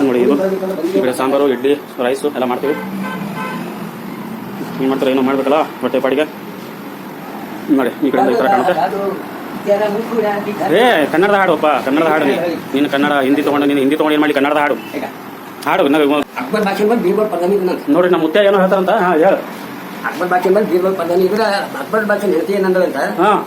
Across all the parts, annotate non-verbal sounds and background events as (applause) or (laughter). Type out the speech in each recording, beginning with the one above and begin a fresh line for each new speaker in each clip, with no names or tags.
ನೋಡಿ ಇದು. ಈ ಕಡೆ ಸಾಂಬಾರು ಇಡ್ಲಿ ರೈಸು ಎಲ್ಲ ಮಾಡ್ತೀವಿ. ಏನು ಮಾಡ್ತಾರೆ ಏನೋ ಮಾಡ್ಬೇಕಲ್ಲ ಹೊಟ್ಟೆ ಪಾಡಿಗೆ. ನೋಡಿ ಈ ಕಡೆ ಈ ಥರ ಕಾಣುತ್ತೆ. ಏ ಕನ್ನಡದ ಹಾಡುಪ್ಪ ಕನ್ನಡದ ಹಾಡು ನೀನು. ನೀನು ಕನ್ನಡ ಹಿಂದಿ ತೊಗೊಂಡು ನೀನು ಹಿಂದಿ ತೊಗೊಂಡು ಏನು ಮಾಡಿ ಕನ್ನಡದ ಹಾಡು? ಹಾಡು ನಾವು
ಅಕ್ಬರ್ ಭಾಷೆ ಬೀರ್ಬಲ್
ನೋಡ್ರಿ ನಮ್ಮ ಮುತ್ತೆ ಏನೋ ಹೇಳ್ತಾರಂತ. ಹಾಂ ಹೇಳು.
ಅಕ್ಬರ್ ಭಾಷೆ ಬೀರ್ಬಲ್ ಇದ್ರೆ ಅಕ್ಬರ್ ಭಾಷೆ
ಹಾಂ.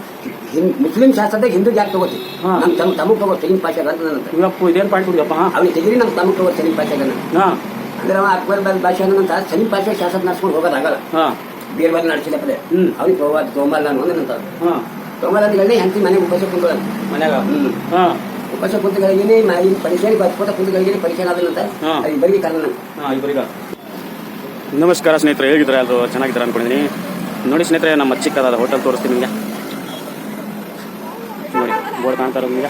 ಹಿಂ- ಮುಸ್ಲಿಂ ಶಾಸ್ತ್ರದಾಗ ಹಿಂದೂ ಯಾಕೆ ತಗೋತಿ.
ಹಾ.
ತಮ್ಮ ತಮಗ್ ತಗೋ ತೆಗಿನ ಪಾಶ ಅಂತ
ಇವಪ್ಪ ಇದೇನು ಪಾಯಿಂಟ್ ಕೊಡಿಯಪ್ಪ? ಹಾಂ.
ಅವ್ನಿಗೆ ತೆಗಿರಿ ನಮ್ ತಮಗ್ ತಗೋ ತೆಗಿನ
ಹಾಂ.
ಅಂದ್ರೆ ಅವ ಅಕ್ಬರ್ ಬಾಲ್ ಭಾಷೆ ಅನ್ನೋಂತ ಸಲೀಂ ಶಾಸ್ತ್ರ ಶಾಸಕ ನಡ್ಸ್ಕೊಂಡು ಹೋಗೋದಾಗಲ್ಲ
ಹಾಂ.
ಬೀರ್ಬಲ್ ನಡೆಸಿದ ಪದೇ.
ಹ್ಮ್.
ಅವ್ನಿಗೆ ತಗೋಬಾರ್ದು ತಗೊಂಬಲ್ಲ ನಾನು ಅಂದಂತ
ಹಾಂ.
ತಗೊಂಬಲ್ಲ ಅಂತ ಹೇಳಿ ಹೆಂಡತಿ ಮನೆಗೆ ಉಪವಾಸ ಕುಂತ
ಮನ್ಯಾಗ?
ಹ್ಮ್.
ಹಾಂ.
ಉಪವಾಸ ಕುಂತಗಳಿಗೆ ಮಾಡಿ ಪರಿಚಯ ಬರ್ಕೋತ ಕುಂತಗಳಿಗೆ ಪರಿಚಯ ಆದನಂತ
ಹಾ.
ಅದು ಬರಿಗೆ ಕಾರಣ
ಹಾಂ ಇಬ್ಬರಿಗ ನಮಸ್ಕಾರ ಸ್ನೇಹಿತರೆ ಹೇಗಿದ್ದಾರೆ? ಅದು ಚೆನ್ನಾಗಿದ್ದಾರೆ ಅನ್ಕೊಂಡಿದ್ದೀನಿ. ನೋಡಿ ಸ್ನೇಹಿತರೆ ನಮ್ಮ ಚಿಕ್ಕದಾದ ಹೋಟೆಲ್ ತೋರಿಸ್ತೀನಿ ನಿಮಗೆ. ಬೋರ್ಡ್ ಕಾಣ್ತಾ ಇರೋದು ನಿಮಗೆ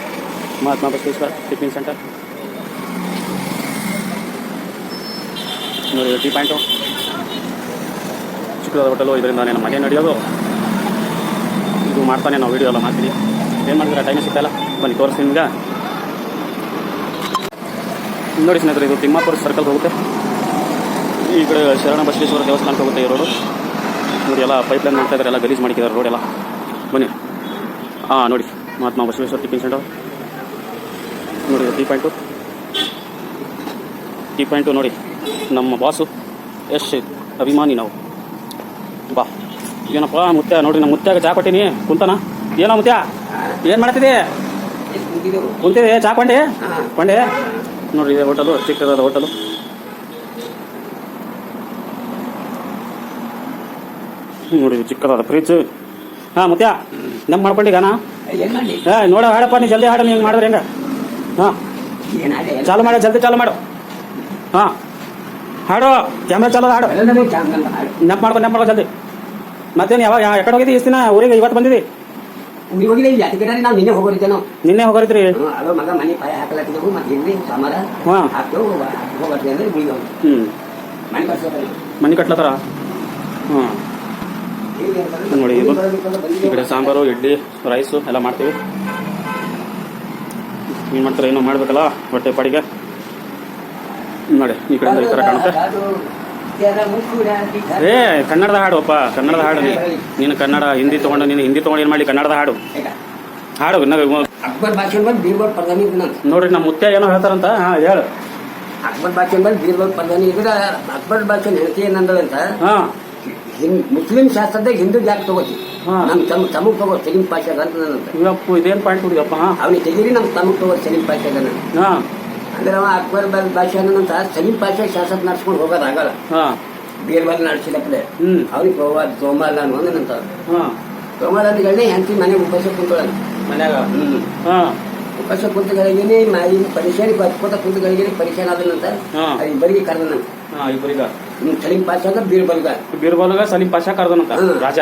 ಮಹಾತ್ಮ ಬಸವೇಶ್ವರ ಟಿಫಿನ್ ಸೆಂಟರ್. ನೋಡಿ, ಟೀ ಪಾಯಿಂಟು. ಚಿಕ್ಕದಾದ ಹೋಟೆಲು ಇದರಿಂದ ನಮ್ಮ ಮನೆ ನಡೆಯೋದು. ಇದು ಮಾಡ್ತಾನೆ, ನಾವು ವೀಡಿಯೋ ಎಲ್ಲ ಮಾಡ್ತೀವಿ. ಏನು ಮಾಡಿದ್ರೆ ಟೈಮ್ ಸಿಗ್ತಾಯಿಲ್ಲ ಬನ್ನಿ, ತೋರಿಸ್ತೀನಿ ನಿಮ್ಗೆ. ನೋಡಿ ಸ್ನೇಹಿತರೆ, ಇದು ತಿಮ್ಮಾಪುರ ಸರ್ಕಲ್ ಹೋಗುತ್ತೆ. ಈ ಕಡೆ ಶರಣ ಬಸವೇಶ್ವರ ದೇವಸ್ಥಾನಕ್ಕೆ ಹೋಗುತ್ತೆ ಈ ರೋಡು ನೋಡಿ, ಎಲ್ಲ ಪೈಪ್ ಲೈನ್ ಮಾಡ್ತಾ ಎಲ್ಲ ಗಲೀಜು ಮಾಡಿದ್ದಾರೆ ರೋಡೆಲ್ಲ ಬನ್ನಿ. ಹಾಂ ನೋಡಿ. ಮಹಾತ್ಮ ಬಸವೇಶ್ವರ ಟಿಫಿನ್ ಸೆಂಟರ್ ನೋಡಿ ಟಿ ಪಾಯಿಂಟು ಟಿ? ಪಾಯಿಂಟು ನೋಡಿ. ನಮ್ಮ ಬಾಸು, ಯಶ್ ಅಭಿಮಾನಿ ನಾವು. ಬಾ. ಏನಪ್ಪ ಮುತ್ಯ ನೋಡಿ ನಮ್ಮ ಮುತ್ಯಾಗ ಚಾ ಕೊಟ್ಟಿನಿ. ಕುಂತಾನ? ಏನೋ ಮುತ್ಯ? ಏನು ಮಾಡ್ತಿದ್ದೆ ಕುಂತಿದೆ? ಚಾ ಕೊಂಡೆ. ಕೊಂಡೆ? ನೋಡಿ ಇದೆ ಹೋಟೆಲು, ಚಿಕ್ಕದಾದ ಹೋಟೆಲು. ನೋಡಿ ಚಿಕ್ಕದಾದ ಫ್ರಿಜ್ ಹಾಂ, ಮುತ್ಯ, ನಮ್ಮ ಮಾಡ್ಕೊಂಡಿಗಾನ
ಮಾಡಿ
ನೋಡ ಹಾಡಪ್ಪ ನೀ ಜಲ್ದಿ ಹಾಡ ನೀನು ಮಾಡಿದ್ರೆ ಹೆಂಗ? ಹಾಂ. ಚಾಲು ಮಾಡ ಜಲ್ದಿ ಚಾಲು ಮಾಡು. ಹಾಂ. ಹಾಡು ಕ್ಯಾಮ್ರಾ ಚಾಲು ಹಾಡು. ನೆಪ್ ಮಾಡ್ಕೊ ನೆಪ್ ಮಾಡ್ಕೊ ಜಲ್ದಿ. ಮತ್ತೇನು ಯಾವಾಗ ಯಾಕಡೆ ಹೋಗಿದ್ದಿ ಇಷ್ಟು ದಿನ? ಊರಿಗೆ ಇವತ್ತು ಬಂದಿದ್ದಿ?
ಊರಿಗೆ ಹೋಗಿಲ್ಲ ಇಲ್ಲಿ ಯಾತಕ್ಕೆ ನಾವು ನಿನ್ನೆ ಹೋಗೋರಿದ್ದೆ ನಾವು
ನಿನ್ನೆ
ಹ್ಮ್, ಮಗ ಮನೆ ಪಾಯ ಹಾಕಲತ್ತಿದ್ದೆವು ಮತ್ತೆ ಇಲ್ಲಿ ಸಮಾರ
ಹಾ.
ಹಾಕ್ತೇವು ಹೋಗತ್ತೆ ಅಂದ್ರೆ ಊರಿಗೆ ಹೋಗಿ
ಹ್ಞೂ
ಮನೆ ಬರ್ಸೋತಾರೆ
ಮನೆ ಕಟ್ಲತ್ತಾರ? ಹ್ಞೂ ನೋಡಿ ಇದು ಈ ಕಡೆ ಸಾಂಬಾರು ಇಡ್ಲಿ ರೈಸು ಎಲ್ಲ ಮಾಡ್ತೀವಿ. ಏನು ಮಾಡ್ತಾರೆ ಏನೋ ಮಾಡ್ಬೇಕಲ್ಲ ಹೊಟ್ಟೆ ಪಾಡಿಗೆ. ನೋಡಿ ಈ ಕಡೆ ಈ ಥರ ಕಾಣುತ್ತೆ. ಏ ಕನ್ನಡದ ಹಾಡು ಅಪ್ಪ ಕನ್ನಡದ ಹಾಡು ನೀನು. ನೀನು ಕನ್ನಡ ಹಿಂದಿ ತೊಗೊಂಡು ನೀನು ಹಿಂದಿ ತೊಗೊಂಡು ಏನು ಮಾಡಿ ಕನ್ನಡದ ಹಾಡು. ಹಾಡು
ಅಕ್ಬರ್
ನೋಡ್ರಿ ನಮ್ಮ ಮುತ್ಯ ಏನೋ ಹೇಳ್ತಾರಂತ. ಹಾಂ ಹೇಳು.
ಅಕ್ಬರ್ ಬಾಚನ್ ಬೀರ್ಬಲ್ ಪ್ರಧಾನಿ ಇದ್ರ ಅಕ್ಬರ್ ಬಾಚನ್ ಹೇಳ್ತಿ ಅಂತ
ಹಾಂ.
ಹಿಂ- ಮುಸ್ಲಿಂ ಶಾಸ್ತ್ರದಾಗ ಹಿಂದೂ ಯಾಕೆ ತಗೋತಿ?
ಹಾ.
ನಮ್ ತಮ್ಮ ತಮಗ್ ತಗೋ ಸಲೀಂ ಪಾಷಾಗ ಅಂತ ನಂತ
ಇವಪ್ಪು ಇದೇನು ಪಾಯಿಂಟ್ ಹುಡುಗಪ್ಪ ಹಾಂ?
ಅವ್ನಿಗೆ ತೆಗೀರಿ ನಮ್ ತಮಗ್ ತಗೋ ಸಲೀಂ ಪಾಷಾಗನ
ಹಾಂ.
ಅಂದ್ರೆ ಅವ ಅಕ್ಬರ್ ಬಲ್ ಭಾಷೆ ಅನ್ನೋಂತ ಸಲೀಂ ಪಾಷಾ ಶಾಸಕ ನಡ್ಸ್ಕೊಂಡು ಹೋಗೋದಾಗಲ್ಲ
ಹಾಂ.
ಬೀರ್ಬಲ್ ನಡೆಸಿದಪ್ಪಲೆ
ಹ್ಞೂ
ಅವ್ನಿಗೆ ಹೋಗೋದು ತೋಮಲ್ಲ ಅನ್ನೋ ಅಂದಂತ
ಹಾಂ.
ಅಂತ ಹೇಳಿ ಹೆಂಡತಿ ಮನೆಗೆ ಉಪವಾಸ ಕುಂತಳ
ಮನ್ಯಾಗ?
ಹ್ಮ್.
ಹಾಂ.
ಉಪವಾಸ ಕುಂತಗಳಿಗೆ ಮಾಯಿ ಪರಿಚಯ ಬರ್ಕೋತ ಕುಂತಗಳಿಗೆ ಪರಿಚಯ ಆದನಂತ
ಹಾ.
ಅದು ಇಬ್ಬರಿಗೆ ಕರೆದ
ಹಾಂ ಇಬ್ಬರಿಗ.
ಸಲೀಂ ಅಂದ್ರೆ ಬೀರ್ಬಲ್ಗ
ಬೀರ್ಬಲ್ಗ ಸಲೀಂ ಪಾಷಾ ಕರ್ದನಂತ
ಕರ್ದನ
ರಾಜ.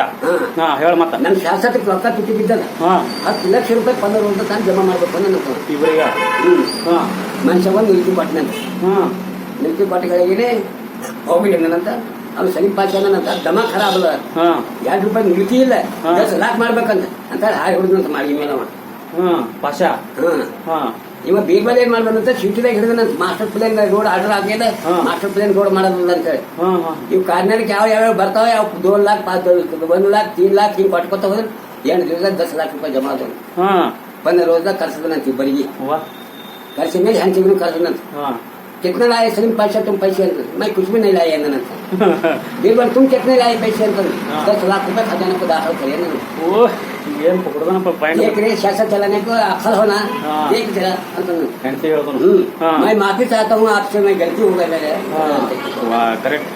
ಹಾಂ ಹೇಳ ಮತ್ತ.
ನನ್ನ ಶಾಸಕಕ್ಕೆ ರೊಕ್ಕ ತುಟ್ಟಿ ಬಿದ್ದದ
ಹಾಂ.
ಹತ್ತು ಲಕ್ಷ ರೂಪಾಯಿ ಪಂದ್ರ ಅಂತ ತಾನು ಜಮಾ ಮಾಡ್ಬೇಕು ನನ್ನ
ಇಬ್ಬರಿಗ
ಹ್ಮ್.
ಹಾಂ.
ಮನುಷ್ಯ ಒಂದು ನಿಲ್ತಿ ಕೊಟ್ಟನಂತ
ಹಾಂ.
ನಿಲ್ತಿ ಕೊಟ್ಟಗಳಿಗೆ ಹೋಗ್ಬಿಡಿ ಅನ್ನಂತ ಅವ್ನು ಸಲೀಂ ಅಂತ ದಮ ಖರಾಬ್ ಅದ
ಹಾಂ.
ಎರಡು ರೂಪಾಯಿ ನಿಲ್ಕಿ ಇಲ್ಲ. ಲಾಕ್ ಮಾಡ್ಬೇಕಂತ. ಅಂತ ಹಾಯ್ ಹೊಡೆದಂತ ಮಾಡಿ ಮೇಲೆ ಅವ
ಹಾಂ ಪಾಷಾ.
ಹ್ಮ್.
ಹಾಂ.
ಇವ ಬೀಗ್ಮಲ್ ಏನ್ ಮಾಡ್ಬಂದಂತ ಶಿಫ್ಟಿದಾಗ ಹಿಡಿದ ಮಾಸ್ಟರ್ ಪ್ಲೇನ್ ರೋಡ್ ಆರ್ಡರ್ ಆಗ್ಯದ ಮಾಸ್ಟರ್ ಪ್ಲೇನ್ ರೋಡ್ ಮಾಡೋದಿಲ್ಲ ಅಂತ ಹೇಳಿ. ಇವ್ ಕಾರ್ನಾಡಕ್ಕೆ ಯಾವ ಯಾವ ಬರ್ತಾವ ಯಾವ ದೋನ್ ಲಾಕ್ ಪಾಸ್ ಒಂದ್ ಲಾಕ್ ತೀನ್ ಲಾಕ್ ಹಿಂಗ್ ಪಟ್ಕೊತ ಹೋದ್ರೆ ಎಂಟು ದಿವಸ ದಸ್ ಲಾಕ್ ರೂಪಾಯಿ ಜಮಾ ಆದವು.
ಬಂದ
ರೋಜ್ದಾಗ ಕರ್ಸದನಂತ ಬರಿಗೆ. ಕರ್ಸಿದ ಮೇಲೆ ಹೆಂಚಿಗೂ
ಕರ್ಸದನಂತ
कितना लाए सलीम पैसा तुम पैसे अंदर मैं कुछ भी नहीं लाया ना बीरबल तुम कितने लाए ಪೈಸೆ
ಅಂತ
दस लाख (laughs) ರೂಪಾಯಿ खजाने को दाखिल करे
ಏನು ಪುಕ್ಕಡ್ದನಪ್ಪ
एक
ಪಾಯಿಂಟ್
रे शासन चलाने को अक्सर होना
हाँ।
एक जरा अंदर
ಹೆಂಡತಿ ಹೇಳ್ದನು
हम्म,
ಹಾಂ
मैं माफी चाहता हूँ आपसे मैं गलती हो गई मेरे
ವಾ ಕರೆಕ್ಟ್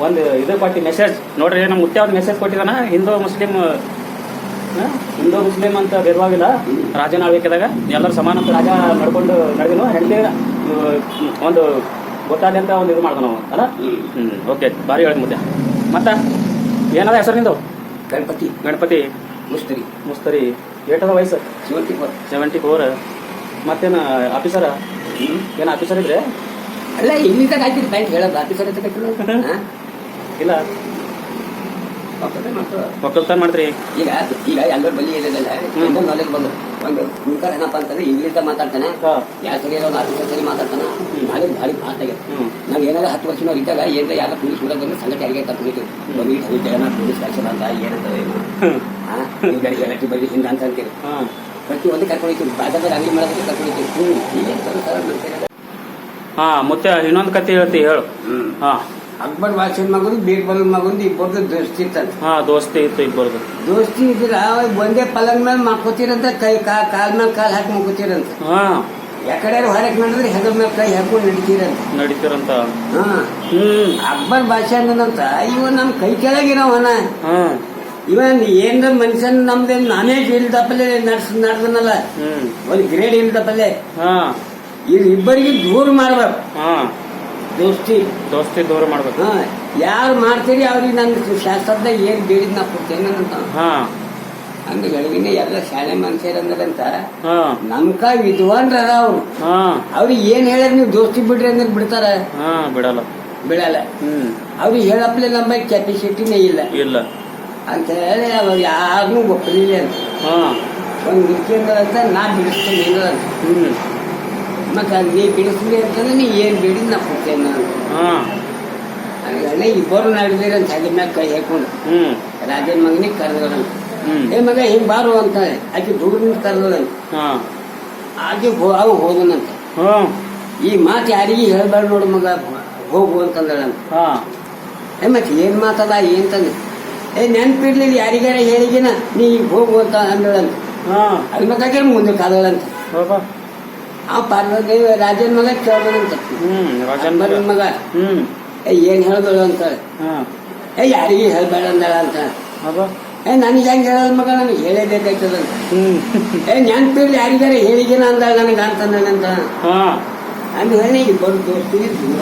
ಒಂದು ಇದು ಕೊಟ್ಟು ಮೆಸೇಜ್ ನೋಡ್ರಿ ನಮ್ಮ ಮುತ್ಯ ಒಂದು ಮೆಸೇಜ್ ಕೊಟ್ಟಿದಾನ ಹಿಂದೂ ಮುಸ್ಲಿಂ ಆ, ಹಿಂದೂ ಮುಸ್ಲಿಂ ಅಂತ ಭೇದವಾಗಿಲ್ಲ ರಾಜನ ಆಳ್ವಿಕೆದಾಗ ಎಲ್ಲರೂ ಸಮಾನ ಅಂತ ರಾಜ ನಡ್ಕೊಂಡು ನಡೆದಿಲ್ಲ ಹೆಂಡತಿ ಒಂದು ಗೊತ್ತಾಗಲಿ ಅಂತ ಒಂದು ಇದು ಮಾಡ್ದ ನಾವು ಅಲ್ಲ ಹ್ಞೂ ಓಕೆ ಭಾರಿ ಹೇಳಿ ಮುದ್ದೆ ಮತ್ತೆ ಏನದ ಹೆಸರು ನಿಂದು
गणपति
ಗಣಪತಿ
ಮುಸ್ತರಿ.
ಮುಸ್ತರಿ. ಏಟದ ವಯಸ್ಸು?
ಸೆವೆಂಟಿ ಫೋರ್
ಸೆವೆಂಟಿ ಫೋರ್ ಮತ್ತೇನು ಆಫೀಸರ ಏನು ಆಫೀಸರ್ ಇದ್ರೆ?
ಅಲ್ಲ ಇನ್ನಿಂದ ಆಯ್ತಿರಿ ಬ್ಯಾಂಕ್ ಹೇಳೋದು. ಆಫೀಸರ್ ಅಂತ ಕಟ್ಟಿರೋ
ಇಲ್ಲ. ಒಕ್ಕಲ್ತಾನ ಮಾಡ್ತೀರಿ?
ಈಗ ಈಗ ಎಲ್ಲರ ಬಲಿ
ಇಲ್ಲ
ನಾಲೆಗೆ ಬಂದು. ಒಂದು ಹುಡುಕರ್ ಏನಪ್ಪ ಅಂತಂದ್ರೆ ಇಂಗ್ಲೀಷ್ ಮಾತಾಡ್ತಾನೆ.
ಹಾಂ.
ಯಾವ ಸರಿ ಒಂದು ಆಫೀಸರ್ ಸರಿ ಮಾತಾಡ್ತಾನೆ. ನಾಳೆ ಭಾರಿ ಫಾಸ್ಟ್
ಆಗಿದೆ
ನಾವು ಏನಾರ ಹತ್ತು ವರ್ಷ ಇದ್ದಾಗ ಏನಾರ ಯಾರ ಪೊಲೀಸ್ ಹುಡುಗ ಬಂದ್ರೆ ಸಂಗತಿ ಯಾರಿಗೆ ಒಂದು ಇಟ್ಟು ಪೊಲೀಸ್ ಕಳ್ಸಲ್ಲ ಅಂತ ಏನಂತ ಏನು ಗಾಡಿ ಗಟ್ಟಿ ಬಗ್ಗೆ ಹಿಂದೆ ಅಂತ ಅಂತೀರಿ.
ಹಾ.
ಪ್ರತಿ ಒಂದು ಕರ್ಕೊಂಡಿರ್ತೀವಿ. ಬಾಜಾದಾಗ ಅಂಗಡಿ ಮಾಡೋದಕ್ಕೆ ಕರ್ಕೊಂಡಿರ್ತೀವಿ. ಹ್ಞೂ ಏನು ಸರ್ ಮಾಡ್ತೀರ?
ಹಾ ಮತ್ತೆ ಇನ್ನೊಂದು ಕತೆ ಹೇಳ್ತಿ ಹೇಳು. ಹಾ.
ಅಕ್ಬರ್ ಬಾದ್ಶಾಹ್ ಮಗಂದು ಬೀರ್ಬಲ್ ಮಗಂದು ಇಬ್ಬರದು ದೋಸ್ತಿ ಇತ್ತಂತ.
ಹಾ ದೋಸ್ತಿ ಇತ್ತು ಇಬ್ಬರದು.
ದೋಸ್ತಿ ಇದ್ರ ಒಂದೇ ಪಲಂಗ್ ಮೇಲೆ ಮಕ್ಕೋತಿರಂತ ಕೈ ಕಾ ಕಾಲ್ ಮೇಲೆ ಕಾಲ್ ಹಾಕಿ ಮಕ್ಕೋತಿರಂತ.
ಹಾ.
ಯಾಕಡೆ ಹೊರಗೆ ಮಾಡಿದ್ರೆ ಹೆಗಲ ಮೇಲೆ ಕೈ ಹಾಕೊಂಡು ನಡಿತೀರಂತ.
ನಡೀತಿರಂತ?
ಹಾ.
ಹ್ಮ್.
ಅಕ್ಬರ್ ಅಂದಂತ ಇವ ನಮ್ ಕೈ ಕೆಳಗಿರೋವನ
ಹಾ.
ಇವನ್ ಏನ್ರ ಮನುಷ್ಯನ್ ನಮ್ದೇ ನಾನೇ ಇಲ್ದಪ್ಪಲೆ ನಡ್ಸ್ ನಡ್ದನಲ್ಲ. ಒಂದ್ ಗ್ರೇಡ್ ಇಲ್ದಪ್ಪಲೆ.
ಹಾ.
ಇವ್ ಇಬ್ಬರಿಗೆ ದೂರ ಮಾಡ್ಬೇಕು.
ಹಾ.
ದೋಸ್ತಿ.
ದೋಸ್ತಿ ದೂರ ಮಾಡ್ಬೇಕು.
ಹಾ ಯಾರು ಮಾಡ್ತೀರಿ ಅವ್ರಿಗೆ ನನ್ನ ಶಾಸ್ತ್ರದ ಏನ್ ಬೇಡಿದ್ ನಾ ಕೊಡ್ತೇನೆ ಅಂತ.
ಹಾ.
ಅಂದ ಗಳಿಗಿನ ಎಲ್ಲ ಶಾಲೆ ಮನುಷ್ಯರಂದ್ರಂತ ನಮ್ಕ ವಿದ್ವಾನ್ರ ಅವ್ರು. ಅವ್ರಿಗೆ ಏನ್ ಹೇಳ ನೀವು ದೋಸ್ತಿ ಬಿಡ್ರಿ ಅಂದ್ರೆ ಬಿಡ್ತಾರ?
ಹಾ ಬಿಡಲ್ಲ.
ಬಿಡಲ್ಲ.
ಹ್ಮ್.
ಅವ್ರಿಗೆ ಹೇಳಪ್ಲೆ ನಮ್ಮ ಕೆಪಾಸಿಟಿನೇ ಇಲ್ಲ.
ಇಲ್ಲ.
ಅಂತ ಹೇಳಿ ಅವ್ರು ಯಾರನ್ನೂ ಒಪ್ಪಲಿಲ್ಲ ಅಂತ. ಒಂದು ನಿತ್ಯಂದ್ರ ಅಂತ ನಾ ಬಿಡಿಸ್ತೇನೆ ಹ್ಮ್ ಅಂತ. ಮತ್ತೆ ನೀ ಬಿಡಿಸ್ಲಿ ಅಂತಂದ್ರೆ ನೀ ಏನು ಬಿಡಿ ನಾ ಕೊಡ್ತೇನೆ ಅಂತ
ಹಾ.
ಇಬ್ಬರು ನಡೆದಿರಿ ಅಂತ ಹಾಗೆ ಮ್ಯಾಗ ಕೈ ಹಾಕೊಂಡು.
ಹ್ಞೂ
ರಾಜನ ಮಗನಿಗೆ ಕರೆದೋರಂತ
ಹ್ಮ್.
ಏ ಮಗ ಹಿಂಗೆ ಬಾರು ಅಂತ ಆಕೆ ದೂರದಿಂದ ಕರೆದೋರಂತ
ಹಾ.
ಆಕೆ ಅವು ಹೋದನಂತ.
ಹಾ
ಈ ಮಾತು ಯಾರಿಗೆ ಹೇಳ್ಬಾರ್ದು ನೋಡು ಮಗ ಹೋಗು ಅಂತಂದಳಂತ.
ಹಾ.
ಏ ಮತ್ತೆ ಏನ್ ಮಾತದ ಏನ್ ತಂದೆ? ಏ ನೆನ್ಪಿರ್ಲಿಲ್ಲ ಯಾರಿಗಾರ ಹೇಳಿಗಿನ ನೀ ಈಗ ಹೋಗು ಅಂತ ಅಂದಳಂತ.
ಹಾ.
ಅದ್ ಮತ್ತೆ ಮುಂದೆ ಕಾದಳಂತ ಆ ಪಾರ್ವತಿ ರಾಜನ ಮಗ ಕೇಳ್ದನಂತ
ಹ್ಮ್ ರಾಜನ್
ಮಗ.
ಹ್ಮ್.
ಏ ಏನ್ ಹೇಳ್ಬೇಡ ಅಂತ.
ಹಾ.
ಏ ಯಾರಿಗೆ ಹೇಳ್ಬೇಡ ಅಂದಳ ಅಂತ. ಏ ನನಗೆ ಹೆಂಗ್ ಹೇಳೋದ್ ಮಗ? ನನಗೆ ಹೇಳೇಬೇಕಾಯ್ತದಂತ
ಹ್ಮ್.
ಏ ನೆನ್ಪಿರ್ಲಿ ಯಾರಿಗಾರ ಹೇಳಿಗಿನ ಅಂದ ನನಗೆ ಅಂತಂದಂತ
ಹಾ.
ಅಂತ ಹೇಳಿ ಇಬ್ಬರು ದೋಸ್ತಿಗೆ ದೂರ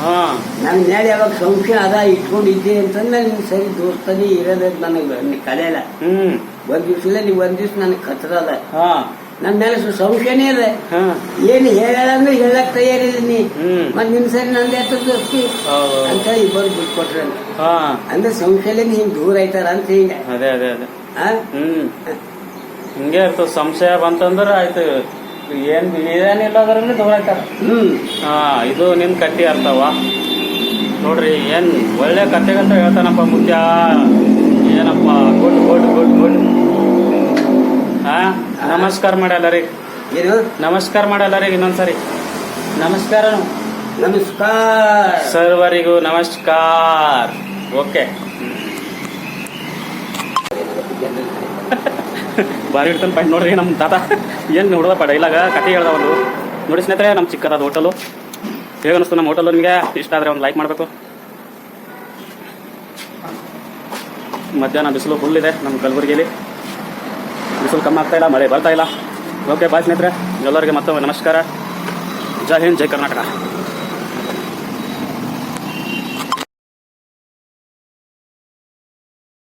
ಹಾ.
ನನ್ನ ಮೇಲೆ ಯಾವಾಗ ಸಂಶಯ ಅದ ಇಟ್ಕೊಂಡಿದ್ದೆ ಅಂತಂದ್ರೆ ನಿನ್ ಸರಿ ದೋಸ್ತನಿ ಇರೋದ್ ನನಗೆ. ಕಲೆಯಲ್ಲ.
ಹ್ಮ್.
ಒಂದ್ ದಿವ್ಸ ಇಲ್ಲ ನೀವು ಒಂದ್ ದಿವ್ಸ ನನಗೆ ಕತ್ತದ
ಹಾ.
ನನ್ನ ಮೇಲೆ ಸಂಶಯನೇ ಇದೆ ಏನು ಹೇಳಂದ್ರೆ ಹೇಳಕ್ ತಯಾರಿಲ್ಲ ನೀ. ನಿಮ್ ಸರಿ ನಂದು ಎತ್ತ ದೋಸ್ತಿ
ಹೌದು.
ಅಂತ ಇಬ್ಬರು ದುಡ್ಡು
ಕೊಟ್ರೆ
ಅಂದ್ರೆ ಸಂಶಯದಿಂದ ಹಿಂಗ್ ದೂರ ಆಯ್ತಾರ ಅಂತ ಹಿಂಗ.
ಅದೇ ಅದೇ ಅದೇ. ಹಿಂಗೆ ಇರ್ತದ ಸಂಶಯ ಬಂತಂದ್ರ ಆಯ್ತು. ಏನ್ ಏನಿಲ್ಲ ಅದ್ರಲ್ಲಿ ದೂರ ಆಯ್ತಾರ. ಹಾ ಇದು ನಿಮ್ ಕಟ್ಟಿ ಅರ್ಥವ. ನೋಡ್ರಿ ಏನ್ ಒಳ್ಳೆ ಕತೆಗಂತ ಹೇಳ್ತಾನಪ್ಪ ಮುಖ್ಯ. ಏನಪ್ಪ ಗುಡ್ ಗುಡ್ ಗುಡ್ ಗುಡ್. ಹಾ ನಮಸ್ಕಾರ ಮಾಡಲ್ಲ ರೀ
ಏನು?
ನಮಸ್ಕಾರ ಮಾಡಲ್ಲ ರೀ ಇನ್ನೊಂದ್ಸರಿ. ನಮಸ್ಕಾರ.
ನಮಸ್ಕಾರ.
ಸರ್ವರಿಗೂ ನಮಸ್ಕಾರ. ಓಕೆ. ಬಾರಿ ಇಡ್ತಾನೆ ಪಾಯಿಂಟ್ ನೋಡ್ರಿ ನಮ್ಮ ತಾತ. ಏನು ನೋಡೋದಪ್ಪ ಇಲ್ಲಾಗ ಕತೆ ಹೇಳ್ದ ಒಂದು ನೋಡಿ ಸ್ನೇಹಿತರೆ ನಮ್ಮ ಚಿಕ್ಕದಾದ ಹೋಟೆಲು ಹೇಗೆ ಅನಿಸ್ತು ನಮ್ಮ ಹೋಟಲು ನಿಮಗೆ? ಇಷ್ಟ ಆದರೆ ಒಂದು ಲೈಕ್ ಮಾಡಬೇಕು. ಮಧ್ಯಾಹ್ನ ಬಿಸಿಲು ಫುಲ್ ಇದೆ ನಮ್ಮ ಕಲಬುರಗಿಯಲ್ಲಿ ಬಿಸಿಲು ಕಮ್ಮಿ ಮಳೆ ಬರ್ತಾ ಇಲ್ಲ. ಓಕೆ ಬಾಯ್ ಸ್ನೇಹಿತರೆ. ಎಲ್ಲರಿಗೆ ಮತ್ತೊಮ್ಮೆ ನಮಸ್ಕಾರ. ಜೈ ಹಿಂದ್, ಜೈ ಕರ್ನಾಟಕ.